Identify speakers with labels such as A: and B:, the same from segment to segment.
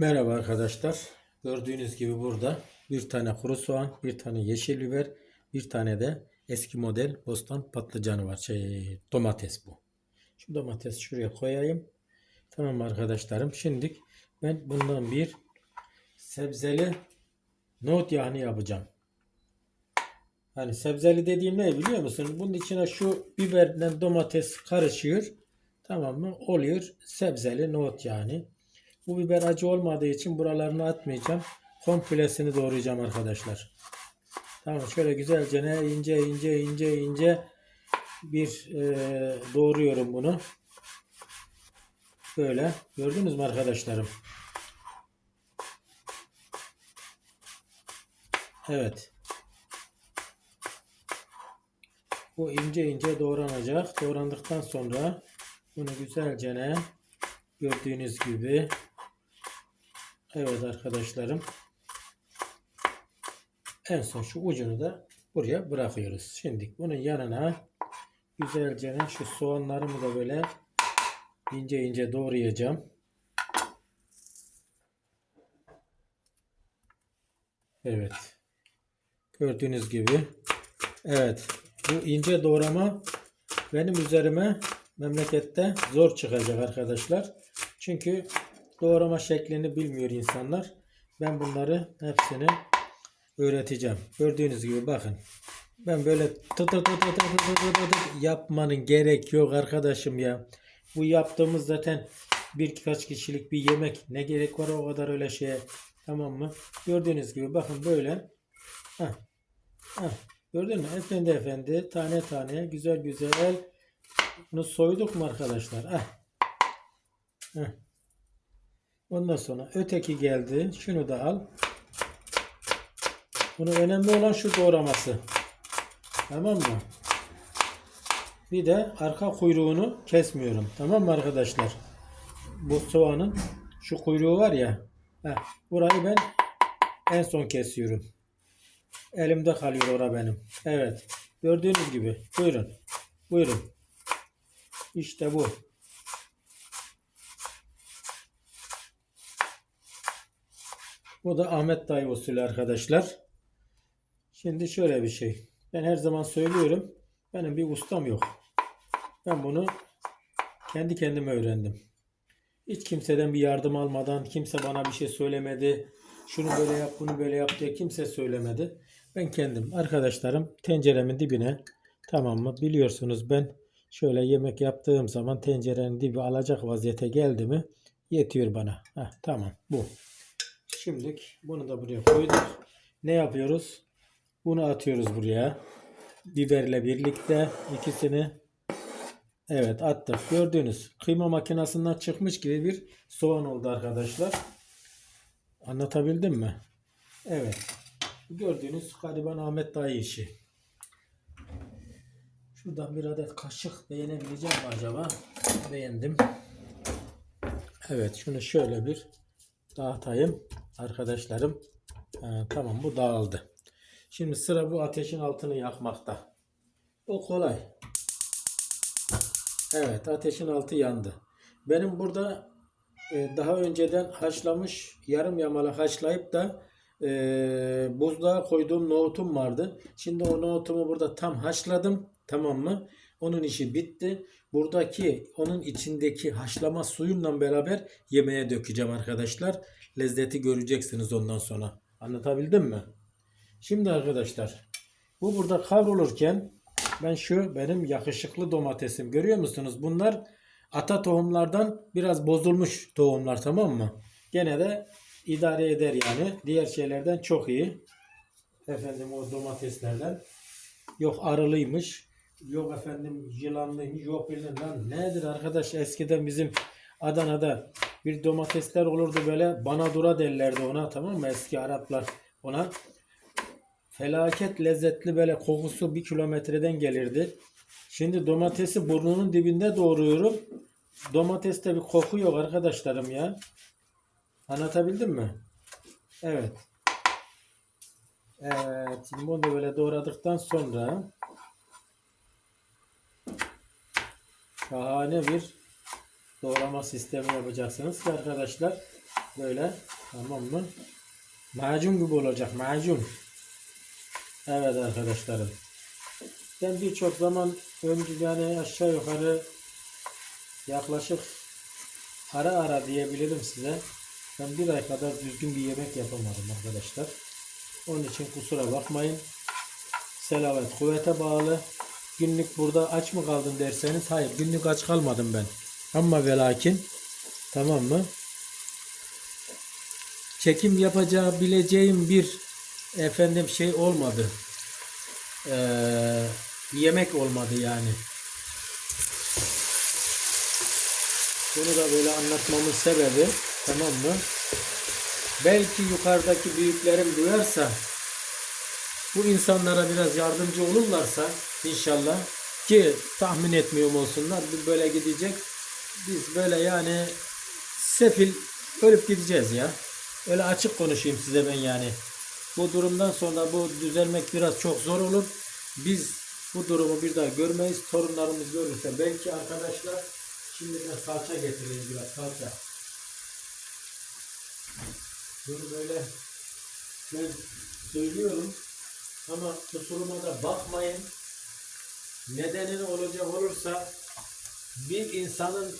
A: Merhaba arkadaşlar. Gördüğünüz gibi burada bir tane kuru soğan, bir tane yeşil biber, bir tane de eski model bostan patlıcanı var. Şey, domates bu. Şu domates şuraya koyayım. Tamam arkadaşlarım. Şimdi ben bundan bir sebzeli nohut yahni yapacağım. Hani sebzeli dediğim ne biliyor musun? Bunun içine şu biberle domates karışıyor. Tamam mı? Oluyor sebzeli nohut yani. Bu biber acı olmadığı için buralarını atmayacağım. Komplesini doğrayacağım arkadaşlar. Tamam şöyle güzelce ne ince ince ince ince bir e, doğruyorum bunu. Böyle gördünüz mü arkadaşlarım? Evet. Bu ince ince doğranacak. Doğrandıktan sonra bunu güzelce ne gördüğünüz gibi Evet arkadaşlarım. En son şu ucunu da buraya bırakıyoruz. Şimdi bunun yanına güzelce şu soğanlarımı da böyle ince ince doğrayacağım. Evet. Gördüğünüz gibi. Evet. Bu ince doğrama benim üzerime memlekette zor çıkacak arkadaşlar. Çünkü Doğrama şeklini bilmiyor insanlar. Ben bunları hepsini öğreteceğim. Gördüğünüz gibi bakın. Ben böyle tıt tıt tıt tıt tıt tıt tıt yapmanın gerek yok arkadaşım ya. Bu yaptığımız zaten birkaç kişilik bir yemek. Ne gerek var o kadar öyle şeye. Tamam mı? Gördüğünüz gibi bakın böyle. Heh. Heh. Gördün mü? Efendi efendi tane tane güzel güzel bunu soyduk mu arkadaşlar? Heh. Heh. Ondan sonra öteki geldi. Şunu da al. Bunu önemli olan şu doğraması. Tamam mı? Bir de arka kuyruğunu kesmiyorum. Tamam mı arkadaşlar? Bu soğanın şu kuyruğu var ya. Heh, burayı ben en son kesiyorum. Elimde kalıyor ora benim. Evet. Gördüğünüz gibi. Buyurun. Buyurun. İşte bu. Bu da Ahmet Dayı usulü arkadaşlar. Şimdi şöyle bir şey. Ben her zaman söylüyorum. Benim bir ustam yok. Ben bunu kendi kendime öğrendim. Hiç kimseden bir yardım almadan, kimse bana bir şey söylemedi. Şunu böyle yap, bunu böyle yap diye kimse söylemedi. Ben kendim, arkadaşlarım tenceremin dibine tamam mı? Biliyorsunuz ben şöyle yemek yaptığım zaman tencerenin dibi alacak vaziyete geldi mi yetiyor bana. Heh, tamam bu. Şimdilik bunu da buraya koyduk. Ne yapıyoruz? Bunu atıyoruz buraya. Biberle birlikte ikisini Evet attık. Gördüğünüz kıyma makinesinden çıkmış gibi bir soğan oldu arkadaşlar. Anlatabildim mi? Evet. Gördüğünüz gariban Ahmet dayı işi. Şuradan bir adet kaşık beğenebileceğim acaba? Beğendim. Evet şunu şöyle bir dağıtayım arkadaşlarım. Ha, tamam bu dağıldı. Şimdi sıra bu ateşin altını yakmakta. O kolay. Evet ateşin altı yandı. Benim burada e, daha önceden haşlamış yarım yamalak haşlayıp da e, buzluğa koyduğum nohutum vardı. Şimdi o nohutumu burada tam haşladım. Tamam mı? Onun işi bitti. Buradaki onun içindeki haşlama suyunla beraber yemeğe dökeceğim arkadaşlar. Lezzeti göreceksiniz ondan sonra. Anlatabildim mi? Şimdi arkadaşlar bu burada kavrulurken ben şu benim yakışıklı domatesim görüyor musunuz? Bunlar ata tohumlardan biraz bozulmuş tohumlar tamam mı? Gene de idare eder yani. Diğer şeylerden çok iyi. Efendim o domateslerden. Yok arılıymış. Yok efendim yılanlıymış. Yok bilmem lan. Nedir arkadaş eskiden bizim Adana'da bir domatesler olurdu böyle bana dura derlerdi ona tamam mı? Eski Araplar ona felaket lezzetli böyle kokusu bir kilometreden gelirdi. Şimdi domatesi burnunun dibinde doğruyorum. Domateste bir koku yok arkadaşlarım ya. Anlatabildim mi? Evet. Evet. Da böyle doğradıktan sonra şahane bir doğrama sistemi yapacaksınız ki arkadaşlar Böyle. Tamam mı? Macun gibi olacak. Macun. Evet arkadaşlarım. Ben birçok zaman önce yani aşağı yukarı yaklaşık ara ara diyebilirim size. Ben bir ay kadar düzgün bir yemek yapamadım arkadaşlar. Onun için kusura bakmayın. Selavet kuvvete bağlı. Günlük burada aç mı kaldın derseniz hayır günlük aç kalmadım ben. Ama ve lakin tamam mı? Çekim yapacağı bileceğim bir efendim şey olmadı. Ee, yemek olmadı yani. Bunu da böyle anlatmamın sebebi tamam mı? Belki yukarıdaki büyüklerim duyarsa bu insanlara biraz yardımcı olurlarsa inşallah ki tahmin etmiyorum olsunlar bu böyle gidecek. Biz böyle yani sefil ölüp gideceğiz ya. Öyle açık konuşayım size ben yani. Bu durumdan sonra bu düzelmek biraz çok zor olur. Biz bu durumu bir daha görmeyiz. Torunlarımız görürse belki arkadaşlar şimdiden salça getireyim biraz salça. Bunu böyle ben söylüyorum ama kusuruma da bakmayın. Nedeni olacak olursa bir insanın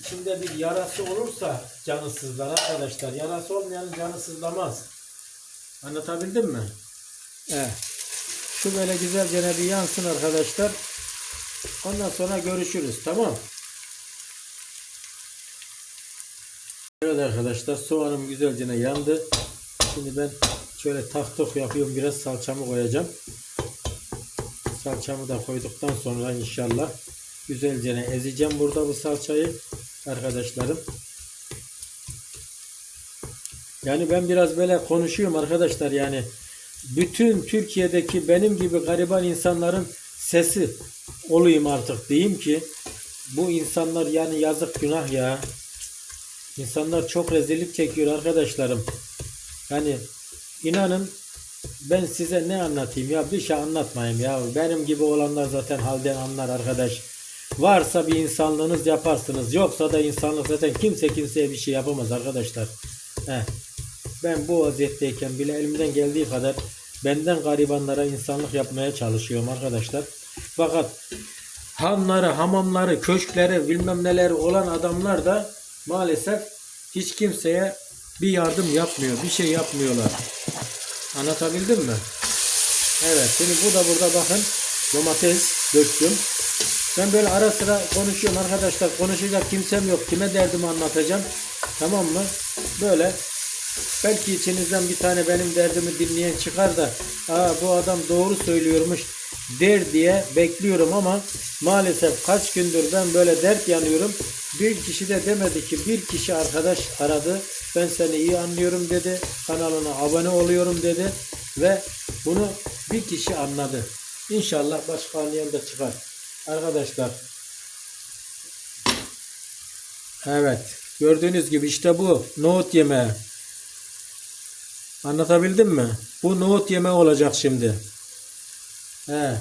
A: içinde bir yarası olursa canı sızlar arkadaşlar. Yarası olmayanın canı sızlamaz. Anlatabildim mi? Evet. Şu böyle güzelce bir yansın arkadaşlar. Ondan sonra görüşürüz. Tamam. Evet arkadaşlar soğanım güzelce yandı. Şimdi ben şöyle taktok yapıyorum. Biraz salçamı koyacağım. Salçamı da koyduktan sonra inşallah güzelce ezeceğim burada bu salçayı arkadaşlarım. Yani ben biraz böyle konuşuyorum arkadaşlar yani bütün Türkiye'deki benim gibi gariban insanların sesi olayım artık diyeyim ki bu insanlar yani yazık günah ya. İnsanlar çok rezillik çekiyor arkadaşlarım. Yani inanın ben size ne anlatayım ya bir şey anlatmayayım ya. Benim gibi olanlar zaten halden anlar arkadaş. Varsa bir insanlığınız yaparsınız. Yoksa da insanlık zaten kimse kimseye bir şey yapamaz arkadaşlar. Heh. Ben bu vaziyetteyken bile elimden geldiği kadar benden garibanlara insanlık yapmaya çalışıyorum arkadaşlar. Fakat hanları, hamamları, köşkleri, bilmem neler olan adamlar da maalesef hiç kimseye bir yardım yapmıyor. Bir şey yapmıyorlar. Anlatabildim mi? Evet. Şimdi bu da burada bakın domates döktüm. Ben böyle ara sıra konuşuyorum arkadaşlar. Konuşacak kimsem yok. Kime derdimi anlatacağım. Tamam mı? Böyle belki içinizden bir tane benim derdimi dinleyen çıkar da Aa, bu adam doğru söylüyormuş der diye bekliyorum ama maalesef kaç gündür ben böyle dert yanıyorum. Bir kişi de demedi ki bir kişi arkadaş aradı. Ben seni iyi anlıyorum dedi. Kanalına abone oluyorum dedi. Ve bunu bir kişi anladı. İnşallah başka anlayan da çıkar. Arkadaşlar. Evet. Gördüğünüz gibi işte bu. Nohut yemeği. Anlatabildim mi? Bu nohut yemeği olacak şimdi. He.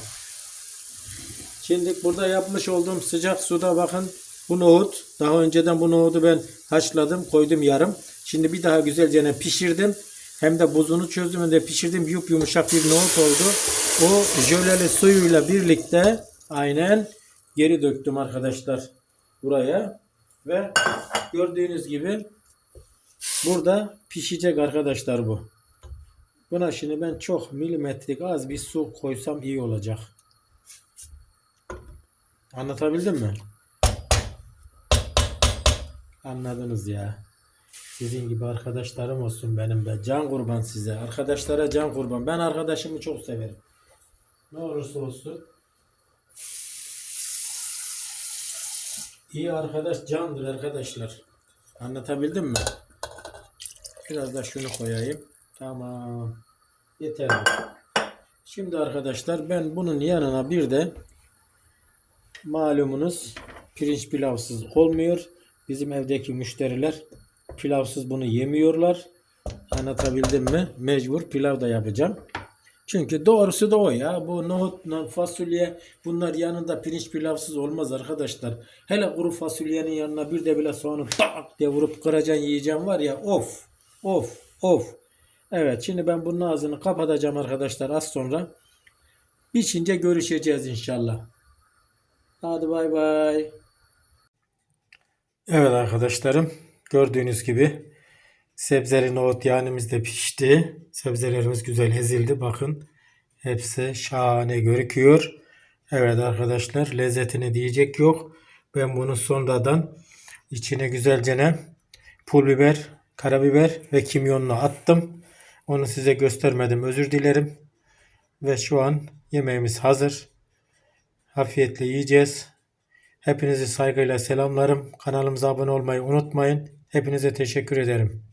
A: Şimdi burada yapmış olduğum sıcak suda bakın bu nohut. Daha önceden bu nohudu ben haşladım. Koydum yarım. Şimdi bir daha güzelce pişirdim. Hem de buzunu çözdüm hem de pişirdim. Yup yumuşak bir nohut oldu. O jöleli suyuyla birlikte aynen geri döktüm arkadaşlar buraya. Ve gördüğünüz gibi burada pişecek arkadaşlar bu. Buna şimdi ben çok milimetrik az bir su koysam iyi olacak. Anlatabildim mi? Anladınız ya. Sizin gibi arkadaşlarım olsun benim de. Can kurban size. Arkadaşlara can kurban. Ben arkadaşımı çok severim. Ne olursa olsun. İyi arkadaş candır arkadaşlar. Anlatabildim mi? Biraz da şunu koyayım. Tamam. Yeter. Şimdi arkadaşlar ben bunun yanına bir de malumunuz pirinç pilavsız olmuyor. Bizim evdeki müşteriler pilavsız bunu yemiyorlar. Anlatabildim mi? Mecbur pilav da yapacağım. Çünkü doğrusu da o ya. Bu nohut, fasulye bunlar yanında pirinç pilavsız olmaz arkadaşlar. Hele kuru fasulyenin yanına bir de bile soğanı tak diye vurup kıracaksın yiyeceğim var ya of of of. Evet şimdi ben bunun ağzını kapatacağım arkadaşlar az sonra. Biçince görüşeceğiz inşallah. Hadi bay bay. Evet arkadaşlarım gördüğünüz gibi sebzeli nohut yağımız da pişti. Sebzelerimiz güzel ezildi. Bakın hepsi şahane görüküyor. Evet arkadaşlar lezzetini diyecek yok. Ben bunu sonradan içine güzelce ne pul biber, karabiber ve kimyonunu attım. Onu size göstermedim. Özür dilerim. Ve şu an yemeğimiz hazır. Afiyetle yiyeceğiz. Hepinizi saygıyla selamlarım. Kanalımıza abone olmayı unutmayın. Hepinize teşekkür ederim.